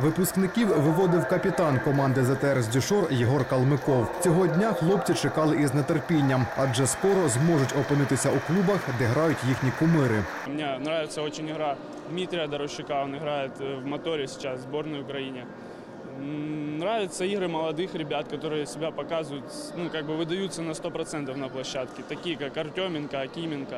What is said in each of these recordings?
Випускників виводив капітан команди ЗТР з Дюшор Єгор Калмиков. Цього дня хлопці чекали із нетерпінням, адже скоро зможуть опинитися у клубах, де грають їхні кумири. Мне нравится очень игра Дмитрия Дорощука, он играет э, в моторе сейчас, в сборной Украине. М, Нравятся игры молодых ребят, которые себя показывают, ну, как бы выдаются на 100% на площадке, такие как Артеменко, Акименко.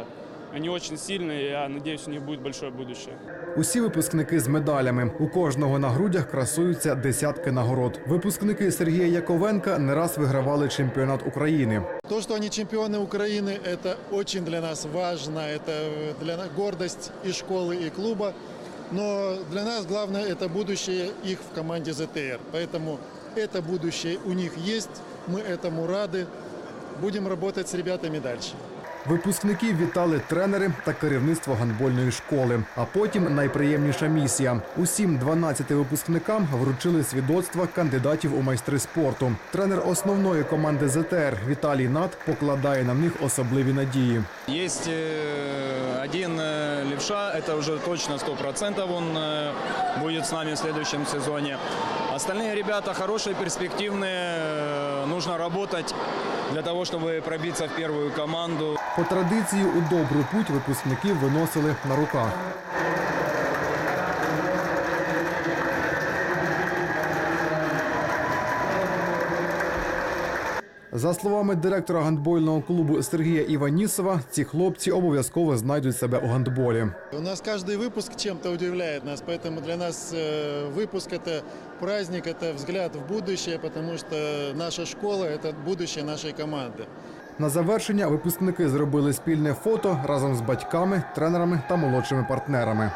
Они очень сильные, и я надеюсь, у них будет большое будущее. Усі випускники з медалями. У кожного на грудях красуються десятки нагород. Випускники Сергія Яковенка не раз вигравали чемпіонат України. То, что они чемпионы Украины, это очень для нас важно, это для нас гордость и школы, и клуба. Но для нас главное это будущее их в команде ЗТР. Поэтому это будущее у них есть, мы этому рады. Будем работать с ребятами дальше. Випускників вітали тренери та керівництво гандбольної школи. А потім найприємніша місія. Усім 12 випускникам вручили свідоцтва кандидатів у майстри спорту. Тренер основної команди ЗТР Віталій Нат покладає на них особливі надії. Есть э, один э, левша, это уже точно 100%, он э, будет с нами в следующем сезоне. Остальные ребята хорошие, перспективные, э, нужно работать для того, чтобы пробиться в первую команду. По традиції у добру путь випускників виносили на руках. За словами директора гандбольного клубу Сергія Іванісова, ці хлопці обов'язково знайдуть себе у гандболі. У нас каждый выпуск чем-то удивляет нас, поэтому для нас э, выпуск это праздник, это взгляд в будущее, потому что наша школа это будущее нашей команды. На завершення випускники зробили спільне фото разом з батьками, тренерами та молодшими партнерами.